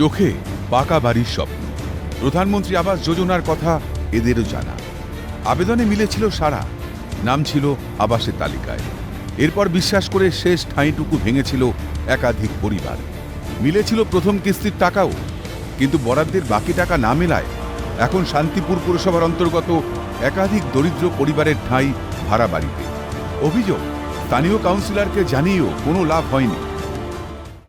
চোখে পাকা বাড়ির স্বপ্ন। প্রধানমন্ত্রী আবাস যোজনার কথা এদেরও জানা। আবেদনে মিলেছিল সারা নাম ছিল আবাসের তালিকায়। এরপর বিশ্বাস করে শেষ ঠাঁইটুকু ভেঙেছিল একাধিক পরিবার। মিলেছিল প্রথম কিস্তির টাকাও, কিন্তু বরাদ্দের বাকি টাকা না মেলায় এখন শান্তিপুর পুরসভার অন্তর্গত একাধিক দরিদ্র পরিবারের ঠাঁই ভাড়া বাড়িতে। অভিযোগ, স্থানীয় কাউন্সিলরকে জানিয়েও কোনো লাভ হয়নি।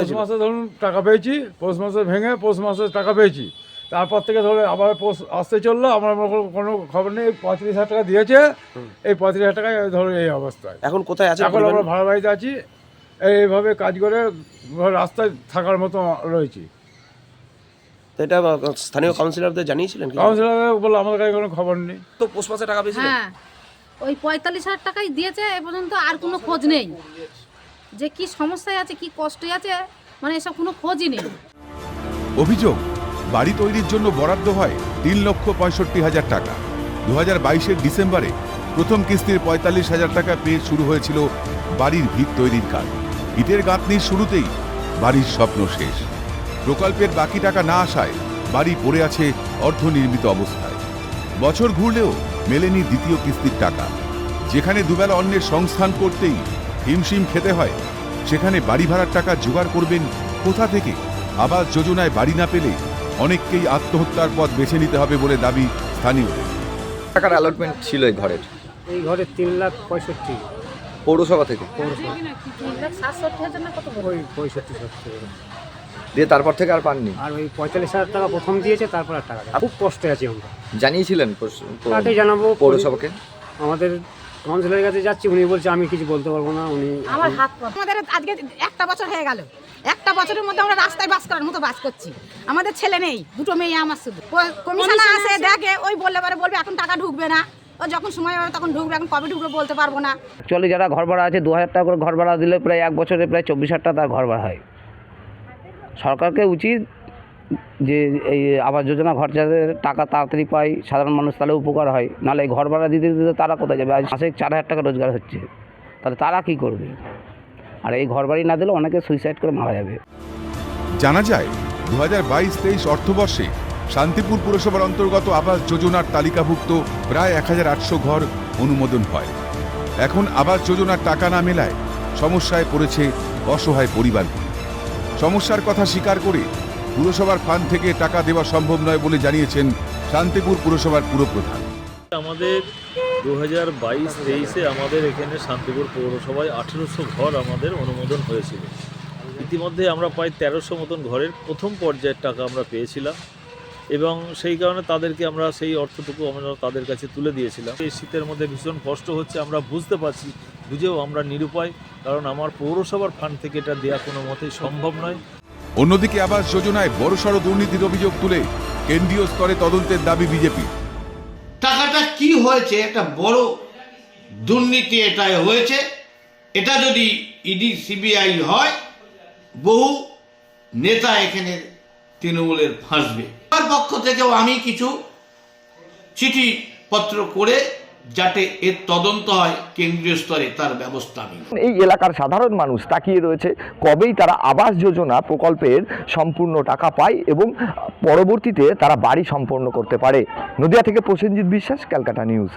পৌষ মাসে ধরুন টাকা পেয়েছি পৌষ মাসে ভেঙে পৌষ মাসে টাকা পেয়েছি। তারপর থেকে ধরো আবার পৌষ আসতে চলল আমার কোনো- কোনো খবর নেই পঁয়ত্রিশ হাজার টাকা দিয়েছে। এই পঁয়ত্রিশ হাজার টাকায় ধরো এই অবস্থায়। এখন কোথায় আছে এখন আমরা ভাড়া বাড়িতে আছি এইভাবে কাজ করে রাস্তায় থাকার মতো রয়েছি। এটা স্থানীয় কাউন্সিলরদের জানিয়েছিলেন কি? কাউন্সিলর বলল আমাদের কাছে কোনো খবর নেই। তো পোস্ট মাসে টাকা পেয়েছিলেন? হ্যাঁ ওই পঁয়তাল্লিশ হাজার টাকাই দিয়েছে এ পর্যন্ত আর কোনো খোঁজ নেই। যে কি সমস্যায় আছে, কি কষ্টে আছে মানে এসব কোনো খোঁজই নেই। অভিযোগ, বাড়ি তৈরির জন্য বরাদ্দ হয় তিন লক্ষ পঁয়ষট্টি হাজার টাকা। দু হাজার বাইশের ডিসেম্বরে প্রথম কিস্তির পঁয়তাল্লিশ হাজার টাকা পেয়ে শুরু হয়েছিল বাড়ির ভিত তৈরির কাজ। ইটের গাঁথনির শুরুতেই বাড়ির স্বপ্ন শেষ। প্রকল্পের বাকি টাকা না আসায় বাড়ি পড়ে আছে অর্ধনির্মিত অবস্থায়। বছর ঘুরলেও মেলেনি দ্বিতীয় কিস্তির টাকা। যেখানে দুবেলা অন্যের সংস্থান করতেই হিমশিম খেতে হয়। সেখানে বাড়ি ভাড়ার টাকা জোগাড় করবেন কোথা থেকে? আবাস যোজনায় বাড়ি না পেলে অনেককেই আত্মহত্যার পথ বেছে নিতে হবে বলে দাবি স্থানীয়দের। টাকার অ্যালটমেন্ট ছিল এই ঘরের? এই ঘরে তিন লাখ পঁয়ষট্টি। পৌরসভা থেকে? পঁয়ষট্টি দিয়ে তারপর থেকে আর পাননি? আর ওই পঁয়তাল্লিশ হাজার টাকা প্রথম দিয়েছে তারপর আর টাকা। খুব কষ্টে আছি আমরা। জানিয়েছিলেন জানাব। পৌরসভাকে? আমাদের কাউন্সিলরের কাছে যাচ্ছি উনি বলছে আমি কিছু বলতে পারব না। উনি আমার হাত পা আমাদের আজকে একটা বছর হয়ে গেল। একটা বছরের মধ্যে আমরা রাস্তায় বাস করার মতো বাস করছি। আমাদের ছেলে নেই দুটো মেয়ে আমার শুধু। কমিশনার আসে দেখে ওই বললে পরে বলবে এখন টাকা ঢুকবে না। ও যখন সময় হবে তখন ঢুকবে এখন কবে ঢুকবে বলতে পারব না। অ্যাকচুয়ালি যারা ঘর ভাড়া আছে দু হাজার টাকা করে ঘর ভাড়া দিলে প্রায় এক বছরে প্রায় চব্বিশ হাজার টাকা তার ঘর ভাড়া হয়। সরকারকে উচিত যে এই আবাস যোজনা ঘর যাদের টাকা তাড়াতাড়ি পায়, সাধারণ মানুষ তাহলে উপকার হয়। নাহলে ঘর ভাড়া দিতে দিতে তারা কোথায় যাবে? আজ মাসে চার হাজার টাকা রোজগার হচ্ছে। তাহলে তারা কী করবে? আর এই ঘর বাড়ি না দিলে অনেকে সুইসাইড করে মারা যাবে। জানা যায় দু হাজার বাইশ তেইশ অর্থবর্ষে শান্তিপুর পুরসভার অন্তর্গত আবাস যোজনার তালিকাভুক্ত প্রায় এক হাজার আটশো ঘর অনুমোদন হয়। এখন আবাস যোজনার টাকা না মেলায় সমস্যায় পড়েছে অসহায় পরিবারগুলি। সমস্যার কথা স্বীকার করে পুরসভার ফান্ড থেকে টাকা দেওয়া সম্ভব নয় বলে জানিয়েছেন শান্তিপুর পুরসভার পুরপ্রধান। আমাদের দু হাজার বাইশ তেইশে আমাদের এখানে শান্তিপুর পৌরসভায় আঠেরোশো ঘর আমাদের অনুমোদন হয়েছিল। ইতিমধ্যে আমরা প্রায় তেরোশো মতন ঘরের প্রথম পর্যায়ের টাকা আমরা পেয়েছিলাম এবং সেই কারণে তাদেরকে আমরা সেই অর্থটুকু আমরা তাদের কাছে তুলে দিয়েছিলাম। এই শীতের মধ্যে ভীষণ কষ্ট হচ্ছে, আমরা বুঝতে পারছি, বুঝেও আমরা নিরুপায়, কারণ আমার পৌরসভার ফান্ড থেকে এটা দেওয়া কোনো মতেই সম্ভব নয়। অন্যদিকে আবাস যোজনায় বড়সড় দুর্নীতির অভিযোগ তুলে কেন্দ্রীয় স্তরে তদন্তের দাবি বিজেপি। টাকাটা কি হয়েছে? একটা বড় দুর্নীতি এটাই হয়েছে। এটা যদি ইডি, সিবিআই হয়, বহু নেতা এখানে তৃণমূলের ফাঁসবে। আমার পক্ষ থেকেও আমি কিছু চিঠি পত্র করে যাতে এর তদন্ত হয় কেন্দ্রীয় স্তরে, তার ব্যবস্থা এই এলাকার সাধারণ মানুষ তাকিয়ে রয়েছে, কবেই তারা আবাস যোজনা প্রকল্পের সম্পূর্ণ টাকা পায় এবং পরবর্তীতে তারা বাড়ি সম্পন্ন করতে পারে। নদিয়া থেকে প্রসেনজিৎ বিশ্বাস, ক্যালকাটা নিউজ।